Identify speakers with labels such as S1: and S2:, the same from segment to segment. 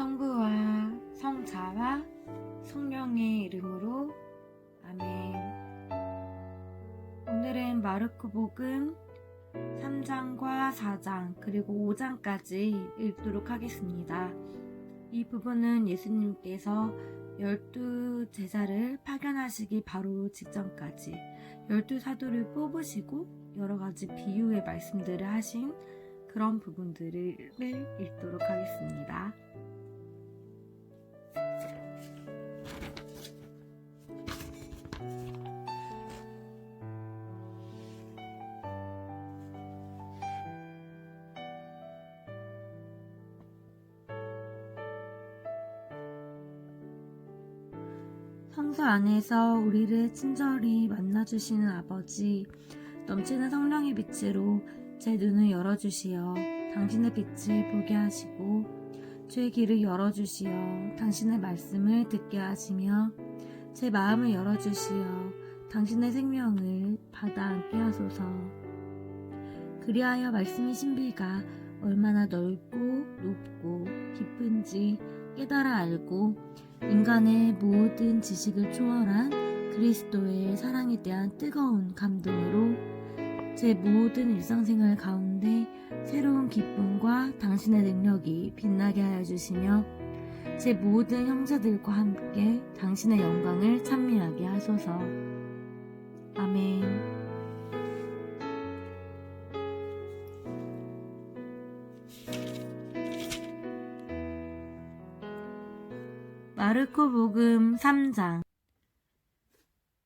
S1: 성부와 성자와 성령의 이름으로 아멘. 오늘은 마르코 복음 3장과 4장 그리고 5장까지 읽도록 하겠습니다. 이 부분은 예수님께서 열두 제자를 파견하시기 바로 직전까지 열두 사도를 뽑으시고 여러 가지 비유의 말씀들을 하신 그런 부분들을 읽도록 하겠습니다. 성소 안에서 우리를 친절히 만나주시는 아버지, 넘치는 성령의 빛으로 제 눈을 열어주시어 당신의 빛을 보게 하시고 주의 길을 열어주시어 당신의 말씀을 듣게 하시며 제 마음을 열어주시어 당신의 생명을 받아 안게 하소서. 그리하여 말씀의 신비가 얼마나 넓고 높고 깊은지 깨달아 알고 인간의 모든 지식을 초월한 그리스도의 사랑에 대한 뜨거운 감동으로 제 모든 일상생활 가운데 새로운 기쁨과 당신의 능력이 빛나게 하여 주시며 제 모든 형제들과 함께 당신의 영광을 찬미하게 하소서. 아멘. 마르코 복음 3장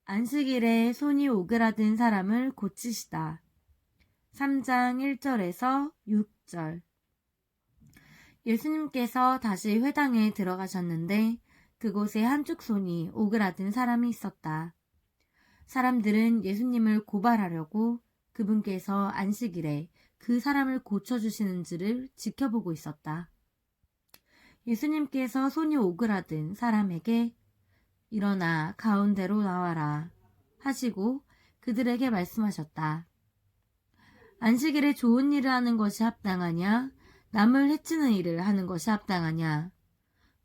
S1: 안식일에 손이 오그라든 사람을 고치시다. 3장 1절에서 6절 예수님께서 다시 회당에 들어가셨는데 그곳에 한쪽 손이 오그라든 사람이 있었다. 사람들은 예수님을 고발하려고 그분께서 안식일에 그 사람을 고쳐주시는지를 지켜보고 있었다. 예수님께서 손이 오그라든 사람에게 일어나 가운데로 나와라 하시고 그들에게 말씀하셨다. 안식일에 좋은 일을 하는 것이 합당하냐? 남을 해치는 일을 하는 것이 합당하냐?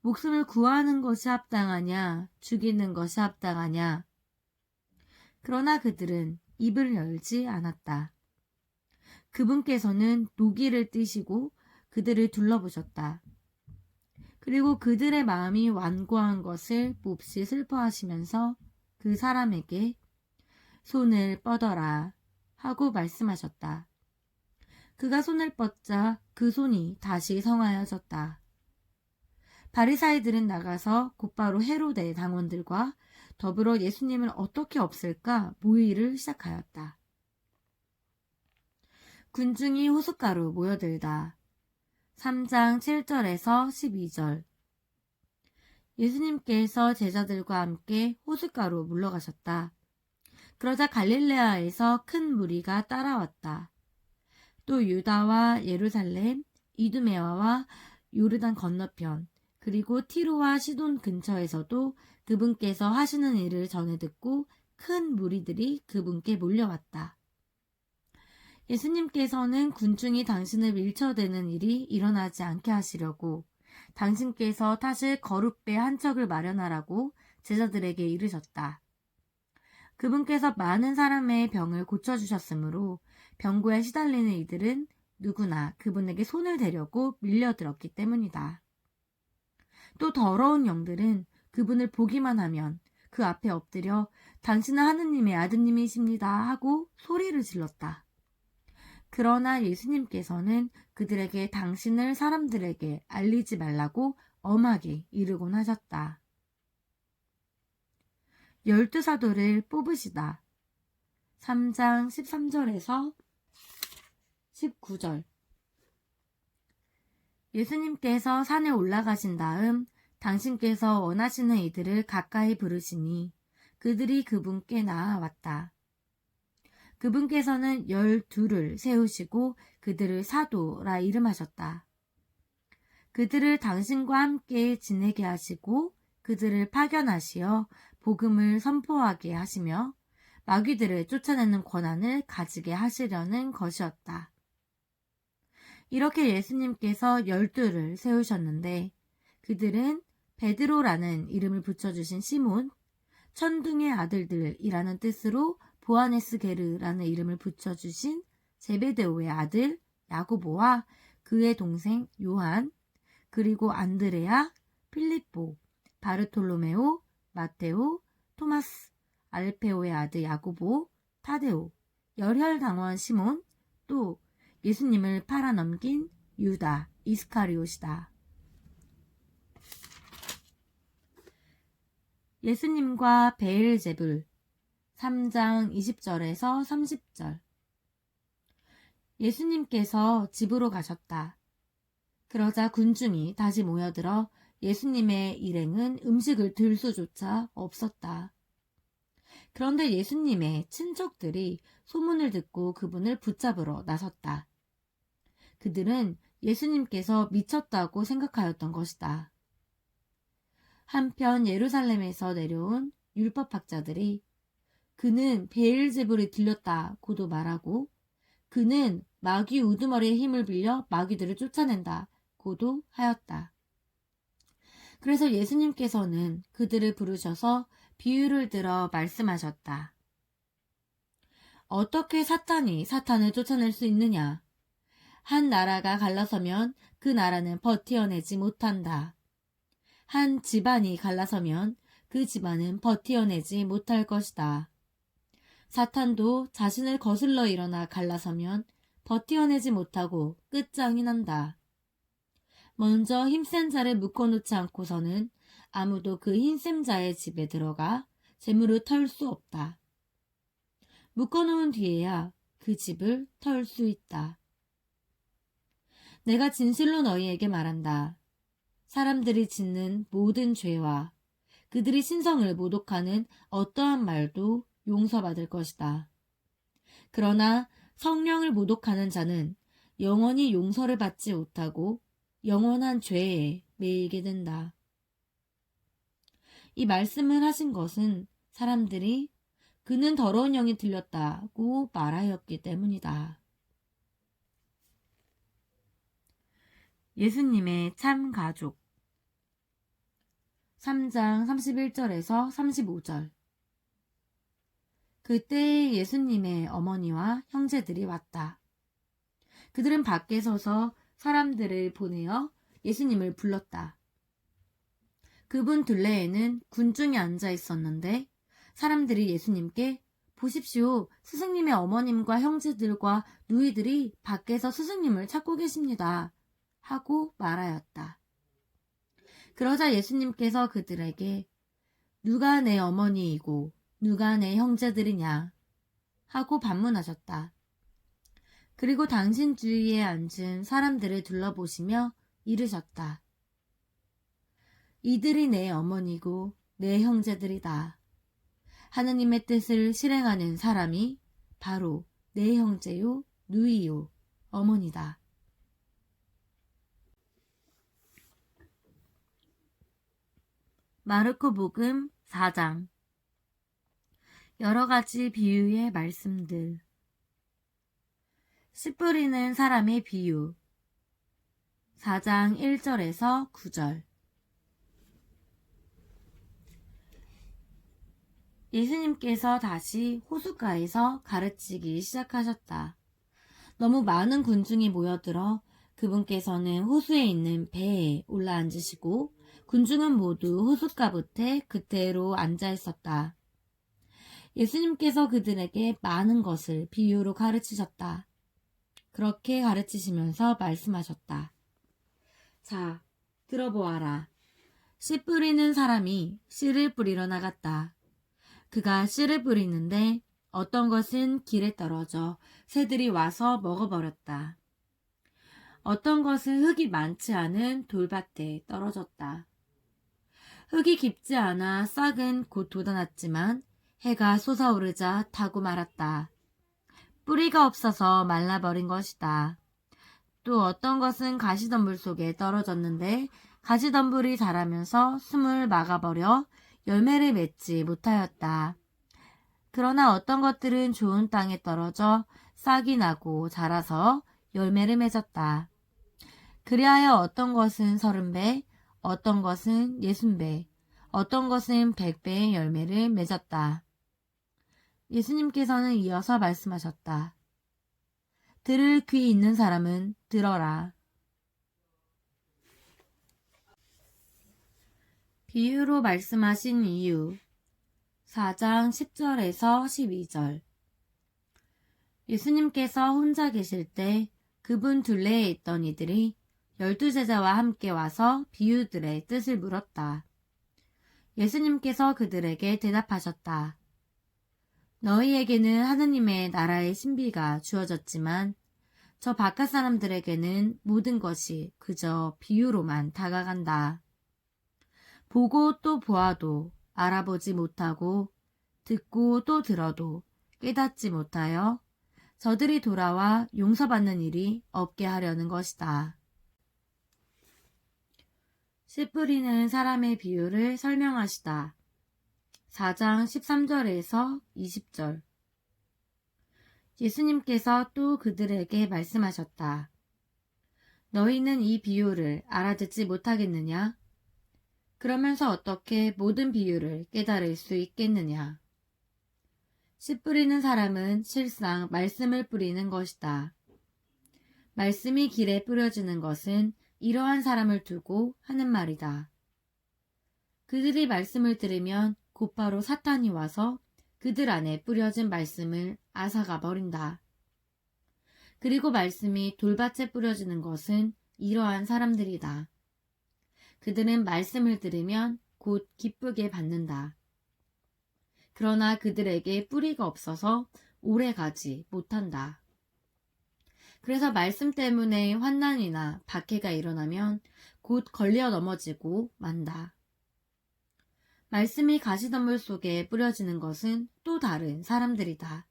S1: 목숨을 구하는 것이 합당하냐? 죽이는 것이 합당하냐? 그러나 그들은 입을 열지 않았다. 그분께서는 노기를 띠시고 그들을 둘러보셨다. 그리고 그들의 마음이 완고한 것을 몹시 슬퍼하시면서 그 사람에게 손을 뻗어라 하고 말씀하셨다. 그가 손을 뻗자 그 손이 다시 성하여졌다. 바리사이들은 나가서 곧바로 헤로데 당원들과 더불어 예수님을 어떻게 없앨까 모의를 시작하였다. 군중이 호숫가로 모여들다. 3장 7절에서 12절 예수님께서 제자들과 함께 호숫가로 물러가셨다. 그러자 갈릴레아에서 큰 무리가 따라왔다. 또 유다와 예루살렘, 이두메와와 요르단 건너편, 그리고 티로와 시돈 근처에서도 그분께서 하시는 일을 전해 듣고 큰 무리들이 그분께 몰려왔다. 예수님께서는 군중이 당신을 밀쳐대는 일이 일어나지 않게 하시려고 당신께서 타실 거룩배 한 척을 마련하라고 제자들에게 이르셨다. 그분께서 많은 사람의 병을 고쳐주셨으므로 병고에 시달리는 이들은 누구나 그분에게 손을 대려고 밀려들었기 때문이다. 또 더러운 영들은 그분을 보기만 하면 그 앞에 엎드려 당신은 하느님의 아드님이십니다 하고 소리를 질렀다. 그러나 예수님께서는 그들에게 당신을 사람들에게 알리지 말라고 엄하게 이르곤 하셨다. 열두 사도를 뽑으시다. 3장 13절에서 19절 예수님께서 산에 올라가신 다음 당신께서 원하시는 이들을 가까이 부르시니 그들이 그분께 나아왔다. 그분께서는 열둘을 세우시고 그들을 사도라 이름하셨다. 그들을 당신과 함께 지내게 하시고 그들을 파견하시어 복음을 선포하게 하시며 마귀들을 쫓아내는 권한을 가지게 하시려는 것이었다. 이렇게 예수님께서 열두를 세우셨는데 그들은 베드로라는 이름을 붙여주신 시몬, 천둥의 아들들이라는 뜻으로 보아네스 게르라는 이름을 붙여주신 제베데오의 아들 야고보와 그의 동생 요한, 그리고 안드레아, 필리포, 바르톨로메오, 마테오, 토마스, 알페오의 아들 야고보, 타데오, 열혈당원 시몬, 또 예수님을 팔아넘긴 유다, 이스카리옷이다. 예수님과 베일제불 3장 20절에서 30절 예수님께서 집으로 가셨다. 그러자 군중이 다시 모여들어 예수님의 일행은 음식을 들 수조차 없었다. 그런데 예수님의 친척들이 소문을 듣고 그분을 붙잡으러 나섰다. 그들은 예수님께서 미쳤다고 생각하였던 것이다. 한편 예루살렘에서 내려온 율법학자들이 그는 베일제불이 들렸다고도 말하고 그는 마귀 우두머리의 힘을 빌려 마귀들을 쫓아낸다고도 하였다. 그래서 예수님께서는 그들을 부르셔서 비유를 들어 말씀하셨다. 어떻게 사탄이 사탄을 쫓아낼 수 있느냐? 한 나라가 갈라서면 그 나라는 버티어내지 못한다. 한 집안이 갈라서면 그 집안은 버티어내지 못할 것이다. 사탄도 자신을 거슬러 일어나 갈라서면 버티어내지 못하고 끝장이 난다. 먼저 힘센 자를 묶어놓지 않고서는 아무도 그 힘센 자의 집에 들어가 재물을 털 수 없다. 묶어놓은 뒤에야 그 집을 털 수 있다. 내가 진실로 너희에게 말한다. 사람들이 짓는 모든 죄와 그들이 신성을 모독하는 어떠한 말도 용서받을 것이다. 그러나 성령을 모독하는 자는 영원히 용서를 받지 못하고 영원한 죄에 매이게 된다. 이 말씀을 하신 것은 사람들이 그는 더러운 영이 들렸다고 말하였기 때문이다. 예수님의 참 가족 3장 31절에서 35절 그때 예수님의 어머니와 형제들이 왔다. 그들은 밖에 서서 사람들을 보내어 예수님을 불렀다. 그분 둘레에는 군중이 앉아 있었는데 사람들이 예수님께 보십시오. 스승님의 어머님과 형제들과 누이들이 밖에서 스승님을 찾고 계십니다. 하고 말하였다. 그러자 예수님께서 그들에게 누가 내 어머니이고 누가 내 형제들이냐 하고 반문하셨다. 그리고 당신 주위에 앉은 사람들을 둘러보시며 이르셨다. 이들이 내 어머니고 내 형제들이다. 하느님의 뜻을 실행하는 사람이 바로 내 형제요, 누이요, 어머니다. 마르코 복음 4장 여러 가지 비유의 말씀들 씨 뿌리는 사람의 비유 4장 1절에서 9절 예수님께서 다시 호숫가에서 가르치기 시작하셨다. 너무 많은 군중이 모여들어 그분께서는 호수에 있는 배에 올라앉으시고 군중은 모두 호숫가 붙에 그대로 앉아 있었다. 예수님께서 그들에게 많은 것을 비유로 가르치셨다. 그렇게 가르치시면서 말씀하셨다. 자, 들어보아라. 씨 뿌리는 사람이 씨를 뿌리러 나갔다. 그가 씨를 뿌리는데 어떤 것은 길에 떨어져 새들이 와서 먹어버렸다. 어떤 것은 흙이 많지 않은 돌밭에 떨어졌다. 흙이 깊지 않아 싹은 곧 돋아났지만 해가 솟아오르자 타고 말았다. 뿌리가 없어서 말라버린 것이다. 또 어떤 것은 가시덤불 속에 떨어졌는데 가시덤불이 자라면서 숨을 막아버려 열매를 맺지 못하였다. 그러나 어떤 것들은 좋은 땅에 떨어져 싹이 나고 자라서 열매를 맺었다. 그리하여 어떤 것은 서른 배, 어떤 것은 예순 배, 어떤 것은 백 배의 열매를 맺었다. 예수님께서는 이어서 말씀하셨다. 들을 귀 있는 사람은 들어라. 비유로 말씀하신 이유 4장 10절에서 12절 예수님께서 혼자 계실 때 그분 둘레에 있던 이들이 열두 제자와 함께 와서 비유들의 뜻을 물었다. 예수님께서 그들에게 대답하셨다. 너희에게는 하느님의 나라의 신비가 주어졌지만 저 바깥 사람들에게는 모든 것이 그저 비유로만 다가간다. 보고 또 보아도 알아보지 못하고 듣고 또 들어도 깨닫지 못하여 저들이 돌아와 용서받는 일이 없게 하려는 것이다. 씨 뿌리는 사람의 비유를 설명하시다. 4장 13절에서 20절 예수님께서 또 그들에게 말씀하셨다. 너희는 이 비유를 알아듣지 못하겠느냐? 그러면서 어떻게 모든 비유를 깨달을 수 있겠느냐? 씨 뿌리는 사람은 실상 말씀을 뿌리는 것이다. 말씀이 길에 뿌려지는 것은 이러한 사람을 두고 하는 말이다. 그들이 말씀을 들으면 곧바로 사탄이 와서 그들 안에 뿌려진 말씀을 앗아가 버린다. 그리고 말씀이 돌밭에 뿌려지는 것은 이러한 사람들이다. 그들은 말씀을 들으면 곧 기쁘게 받는다. 그러나 그들에게 뿌리가 없어서 오래 가지 못한다. 그래서 말씀 때문에 환난이나 박해가 일어나면 곧 걸려 넘어지고 만다. 말씀이 가시덤불 속에 뿌려지는 것은 또 다른 사람들이다.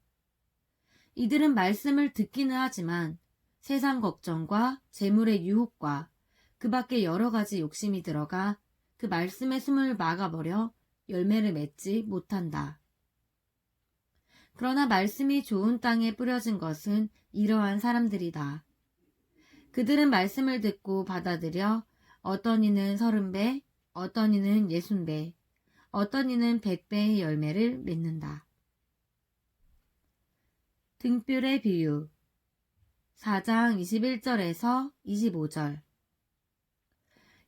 S1: 이들은 말씀을 듣기는 하지만 세상 걱정과 재물의 유혹과 그 밖에 여러 가지 욕심이 들어가 그 말씀의 숨을 막아버려 열매를 맺지 못한다. 그러나 말씀이 좋은 땅에 뿌려진 것은 이러한 사람들이다. 그들은 말씀을 듣고 받아들여 어떤 이는 서른 배, 어떤 이는 예순 배, 어떤 이는 백 배의 열매를 맺는다. 등불의 비유 4장 21절에서 25절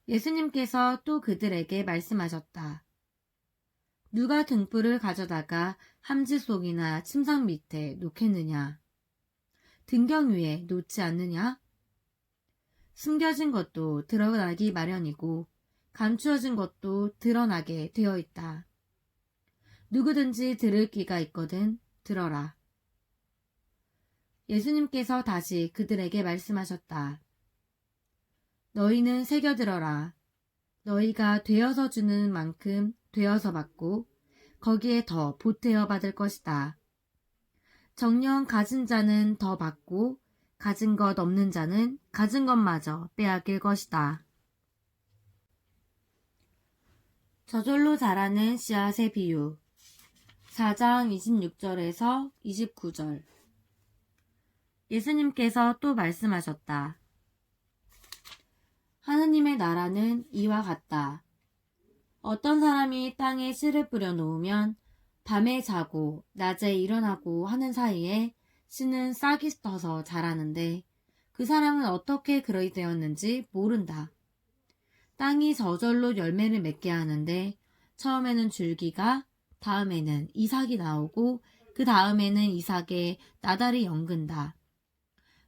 S1: 예수님께서 또 그들에게 말씀하셨다. 누가 등불을 가져다가 함지 속이나 침상 밑에 놓겠느냐? 등경 위에 놓지 않느냐? 숨겨진 것도 드러나기 마련이고 감추어진 것도 드러나게 되어 있다. 누구든지 들을 귀가 있거든 들어라. 예수님께서 다시 그들에게 말씀하셨다. 너희는 새겨들어라. 너희가 되어서 주는 만큼 되어서 받고 거기에 더 보태어 받을 것이다. 정령 가진 자는 더 받고 가진 것 없는 자는 가진 것마저 빼앗길 것이다. 저절로 자라는 씨앗의 비유 4장 26절에서 29절 예수님께서 또 말씀하셨다. 하느님의 나라는 이와 같다. 어떤 사람이 땅에 씨를 뿌려 놓으면 밤에 자고 낮에 일어나고 하는 사이에 씨는 싹이 터서 자라는데 그 사람은 어떻게 그러이 되었는지 모른다. 땅이 저절로 열매를 맺게 하는데 처음에는 줄기가 다음에는 이삭이 나오고 그 다음에는 이삭에 나달이 연근다.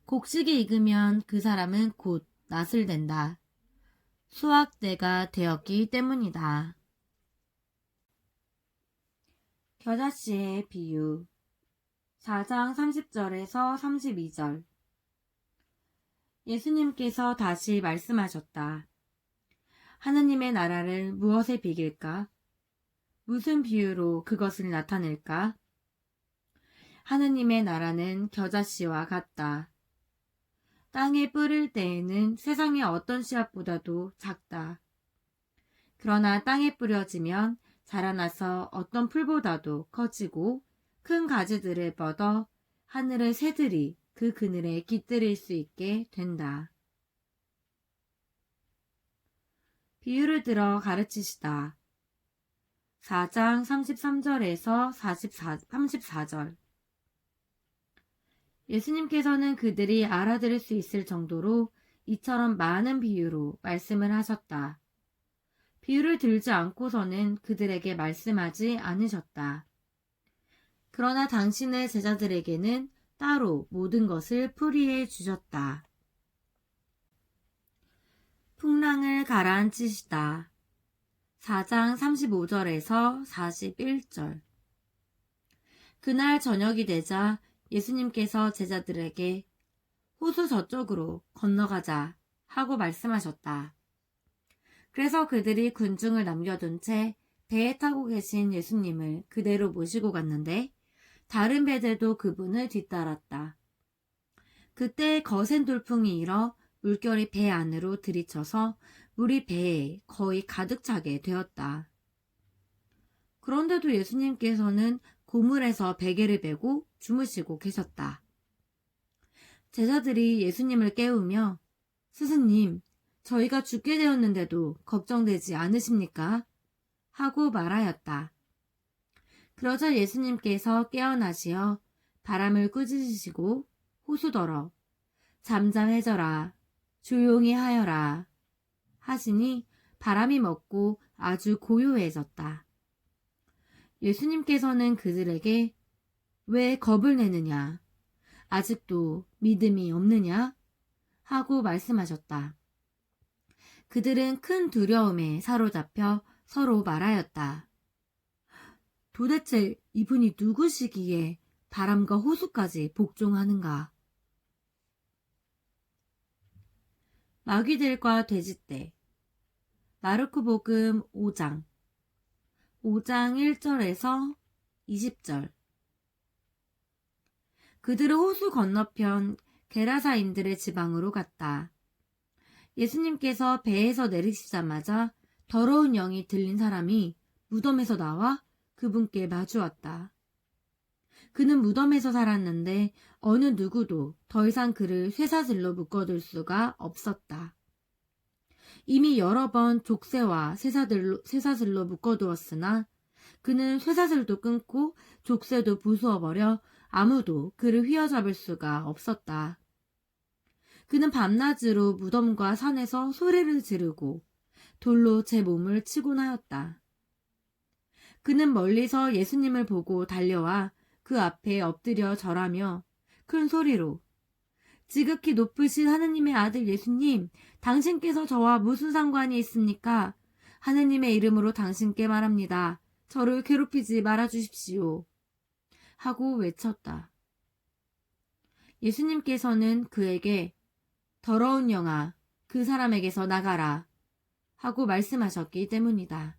S1: 곡식이 익으면 그 사람은 곧 낫을 댄다. 수확 때가 되었기 때문이다. 겨자씨의 비유 4장 30절에서 32절 예수님께서 다시 말씀하셨다. 하느님의 나라를 무엇에 비길까? 무슨 비유로 그것을 나타낼까? 하느님의 나라는 겨자씨와 같다. 땅에 뿌릴 때에는 세상의 어떤 씨앗보다도 작다. 그러나 땅에 뿌려지면 자라나서 어떤 풀보다도 커지고 큰 가지들을 뻗어 하늘의 새들이 그 그늘에 깃들일 수 있게 된다. 비유를 들어 가르치시다. 4장 33절에서 44, 34절. 예수님께서는 그들이 알아들을 수 있을 정도로 이처럼 많은 비유로 말씀을 하셨다. 비유를 들지 않고서는 그들에게 말씀하지 않으셨다. 그러나 당신의 제자들에게는 따로 모든 것을 풀이해 주셨다. 풍랑을 가라앉히시다. 4장 35절에서 41절. 그날 저녁이 되자 예수님께서 제자들에게 호수 저쪽으로 건너가자 하고 말씀하셨다. 그래서 그들이 군중을 남겨둔 채 배에 타고 계신 예수님을 그대로 모시고 갔는데 다른 배들도 그분을 뒤따랐다. 그때 거센 돌풍이 일어 물결이 배 안으로 들이쳐서 물이 배에 거의 가득 차게 되었다. 그런데도 예수님께서는 고물에서 베개를 베고 주무시고 계셨다. 제자들이 예수님을 깨우며 스승님, 저희가 죽게 되었는데도 걱정되지 않으십니까? 하고 말하였다. 그러자 예수님께서 깨어나시어 바람을 꾸짖으시고 호수더러 잠잠해져라 조용히 하여라 하시니 바람이 먹고 아주 고요해졌다. 예수님께서는 그들에게 왜 겁을 내느냐? 아직도 믿음이 없느냐? 하고 말씀하셨다. 그들은 큰 두려움에 사로잡혀 서로 말하였다. 도대체 이분이 누구시기에 바람과 호수까지 복종하는가? 마귀들과 돼지떼 마르코 복음 5장 5장 1절에서 20절 그들은 호수 건너편 게라사인들의 지방으로 갔다. 예수님께서 배에서 내리시자마자 더러운 영이 들린 사람이 무덤에서 나와 그분께 마주왔다. 그는 무덤에서 살았는데 어느 누구도 더 이상 그를 쇠사슬로 묶어둘 수가 없었다. 이미 여러 번 족쇄와 쇠사슬로, 쇠사슬로 묶어두었으나 그는 쇠사슬도 끊고 족쇄도 부수어버려 아무도 그를 휘어잡을 수가 없었다. 그는 밤낮으로 무덤과 산에서 소리를 지르고 돌로 제 몸을 치곤 하였다. 그는 멀리서 예수님을 보고 달려와 그 앞에 엎드려 절하며 큰 소리로 지극히 높으신 하느님의 아들 예수님, 당신께서 저와 무슨 상관이 있습니까? 하느님의 이름으로 당신께 말합니다. 저를 괴롭히지 말아 주십시오. 하고 외쳤다. 예수님께서는 그에게 더러운 영아, 그 사람에게서 나가라. 하고 말씀하셨기 때문이다.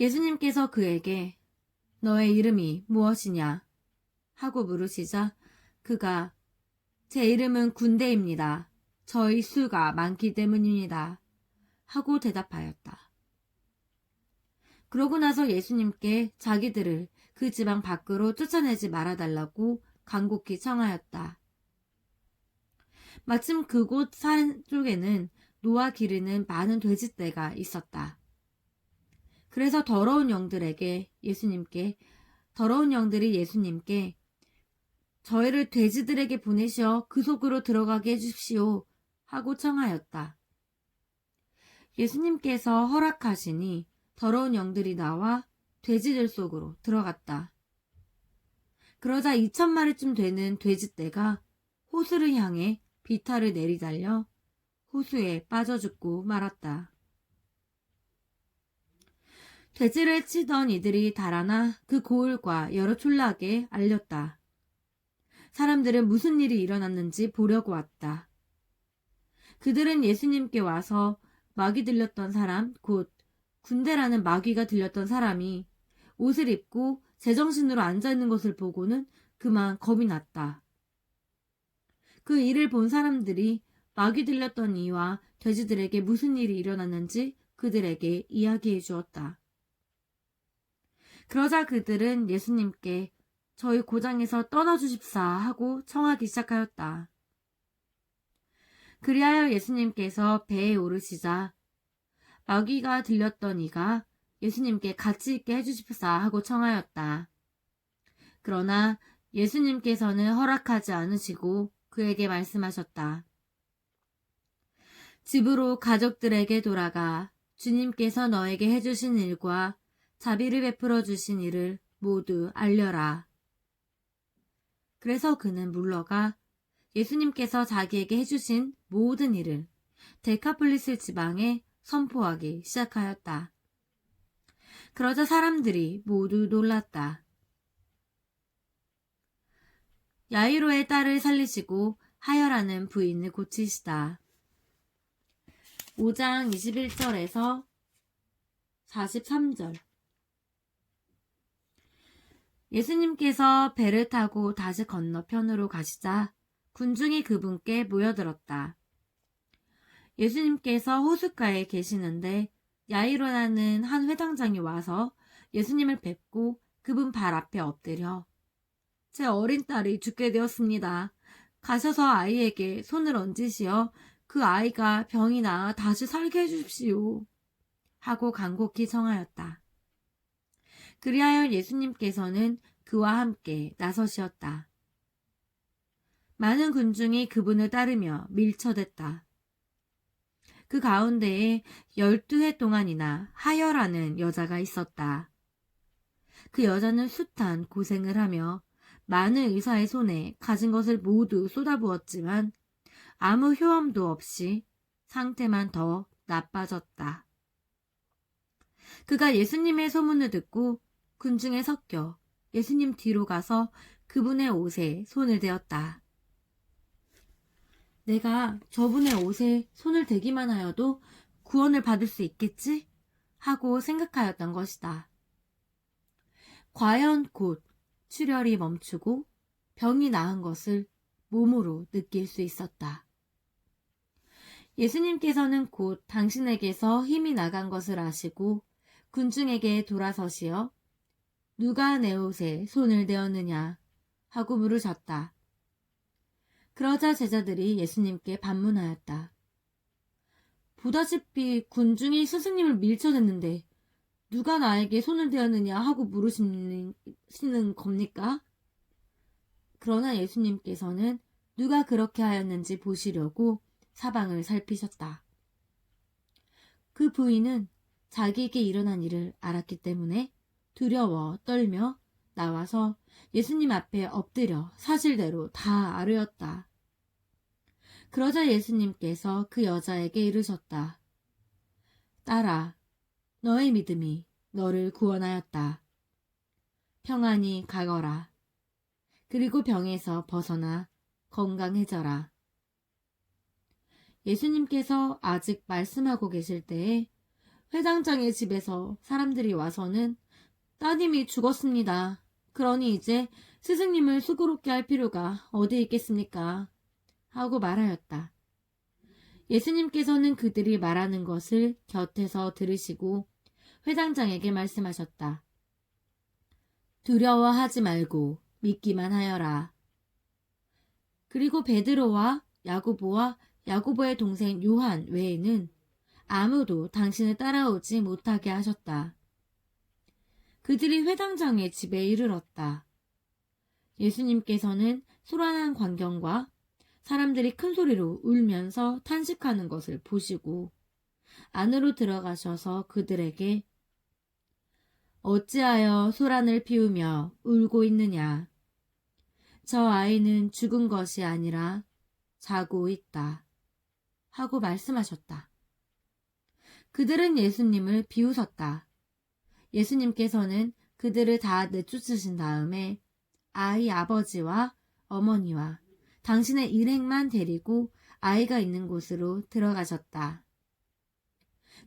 S1: 예수님께서 그에게 너의 이름이 무엇이냐? 하고 물으시자 그가 제 이름은 군대입니다. 저희 수가 많기 때문입니다. 하고 대답하였다. 그러고 나서 예수님께 자기들을 그 지방 밖으로 쫓아내지 말아달라고 간곡히 청하였다. 마침 그곳 산 쪽에는 노아 기르는 많은 돼지떼가 있었다. 그래서 더러운 영들에게 예수님께 더러운 영들이 예수님께 저희를 돼지들에게 보내시어 그 속으로 들어가게 해주십시오 하고 청하였다. 예수님께서 허락하시니 더러운 영들이 나와 돼지들 속으로 들어갔다. 그러자 2천 마리쯤 되는 돼지떼가 호수를 향해 비탈을 내리달려 호수에 빠져 죽고 말았다. 돼지를 치던 이들이 달아나 그 고을과 여러 촌락에 알렸다. 사람들은 무슨 일이 일어났는지 보려고 왔다. 그들은 예수님께 와서 마귀 들렸던 사람, 곧 군대라는 마귀가 들렸던 사람이 옷을 입고 제정신으로 앉아있는 것을 보고는 그만 겁이 났다. 그 일을 본 사람들이 마귀 들렸던 이와 돼지들에게 무슨 일이 일어났는지 그들에게 이야기해 주었다. 그러자 그들은 예수님께 저희 고장에서 떠나주십사 하고 청하기 시작하였다. 그리하여 예수님께서 배에 오르시자 마귀가 들렸던 이가 예수님께 같이 있게 해주십사 하고 청하였다. 그러나 예수님께서는 허락하지 않으시고 그에게 말씀하셨다. 집으로 가족들에게 돌아가 주님께서 너에게 해주신 일과 자비를 베풀어 주신 일을 모두 알려라. 그래서 그는 물러가 예수님께서 자기에게 해주신 모든 일을 데카폴리스 지방에 선포하기 시작하였다. 그러자 사람들이 모두 놀랐다. 야이로의 딸을 살리시고 하여라는 부인을 고치시다. 5장 21절에서 43절 예수님께서 배를 타고 다시 건너편으로 가시자 군중이 그분께 모여들었다. 예수님께서 호숫가에 계시는데 야이로라는 한 회당장이 와서 예수님을 뵙고 그분 발 앞에 엎드려 제 어린 딸이 죽게 되었습니다. 가셔서 아이에게 손을 얹으시어 그 아이가 병이 나아 다시 살게 해주십시오. 하고 간곡히 청하였다. 그리하여 예수님께서는 그와 함께 나서시었다. 많은 군중이 그분을 따르며 밀쳐댔다. 그 가운데에 열두 해 동안이나 하여라는 여자가 있었다. 그 여자는 숱한 고생을 하며 많은 의사의 손에 가진 것을 모두 쏟아부었지만 아무 효험도 없이 상태만 더 나빠졌다. 그가 예수님의 소문을 듣고 군중에 섞여 예수님 뒤로 가서 그분의 옷에 손을 대었다. 내가 저분의 옷에 손을 대기만 하여도 구원을 받을 수 있겠지? 하고 생각하였던 것이다. 과연 곧 출혈이 멈추고 병이 나은 것을 몸으로 느낄 수 있었다. 예수님께서는 곧 당신에게서 힘이 나간 것을 아시고 군중에게 돌아서시어 누가 내 옷에 손을 대었느냐 하고 물으셨다. 그러자 제자들이 예수님께 반문하였다. 보다시피 군중이 스승님을 밀쳐댔는데 누가 나에게 손을 대었느냐 하고 물으시는 겁니까? 그러나 예수님께서는 누가 그렇게 하였는지 보시려고 사방을 살피셨다. 그 부인은 자기에게 일어난 일을 알았기 때문에 두려워 떨며 나와서 예수님 앞에 엎드려 사실대로 다 아뢰었다. 그러자 예수님께서 그 여자에게 이르셨다. 딸아, 너의 믿음이 너를 구원하였다. 평안히 가거라. 그리고 병에서 벗어나 건강해져라. 예수님께서 아직 말씀하고 계실 때에 회장장의 집에서 사람들이 와서는 따님이 죽었습니다. 그러니 이제 스승님을 수고롭게 할 필요가 어디 있겠습니까? 하고 말하였다. 예수님께서는 그들이 말하는 것을 곁에서 들으시고 회장장에게 말씀하셨다. 두려워하지 말고 믿기만 하여라. 그리고 베드로와 야고보와 야고보의 동생 요한 외에는 아무도 당신을 따라오지 못하게 하셨다. 그들이 회당장의 집에 이르렀다. 예수님께서는 소란한 광경과 사람들이 큰 소리로 울면서 탄식하는 것을 보시고 안으로 들어가셔서 그들에게 어찌하여 소란을 피우며 울고 있느냐? 저 아이는 죽은 것이 아니라 자고 있다. 하고 말씀하셨다. 그들은 예수님을 비웃었다. 예수님께서는 그들을 다 내쫓으신 다음에 아이 아버지와 어머니와 당신의 일행만 데리고 아이가 있는 곳으로 들어가셨다.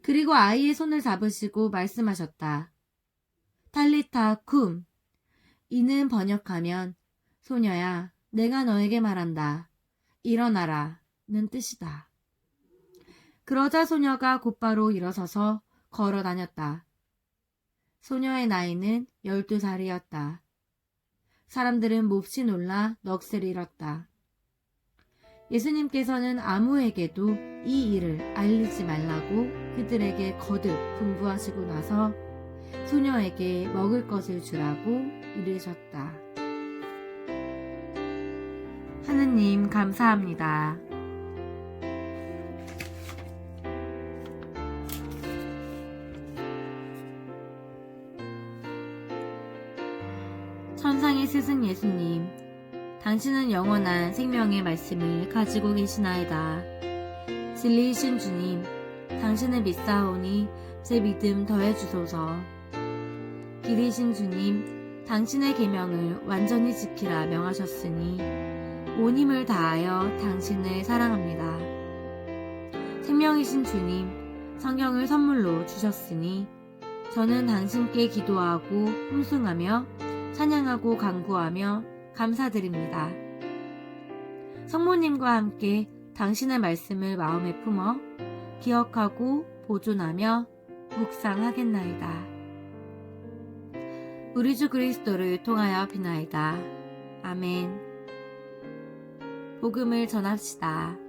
S1: 그리고 아이의 손을 잡으시고 말씀하셨다. 탈리타 쿰. 이는 번역하면 소녀야, 내가 너에게 말한다. 일어나라. 는 뜻이다. 그러자 소녀가 곧바로 일어서서 걸어 다녔다. 소녀의 나이는 12살이었다. 사람들은 몹시 놀라 넋을 잃었다. 예수님께서는 아무에게도 이 일을 알리지 말라고 그들에게 거듭 분부하시고 나서 소녀에게 먹을 것을 주라고 이르셨다. 하느님 감사합니다. 스승 예수님, 당신은 영원한 생명의 말씀을 가지고 계시나이다. 진리이신 주님, 당신을 믿사오니 제 믿음 더해 주소서. 길이신 주님, 당신의 계명을 완전히 지키라 명하셨으니 온 힘을 다하여 당신을 사랑합니다. 생명이신 주님, 성경을 선물로 주셨으니 저는 당신께 기도하고 hum숭하며 찬양하고 간구하며 감사드립니다. 성모님과 함께 당신의 말씀을 마음에 품어 기억하고 보존하며 묵상하겠나이다. 우리 주 그리스도를 통하여 비나이다. 아멘. 복음을 전합시다.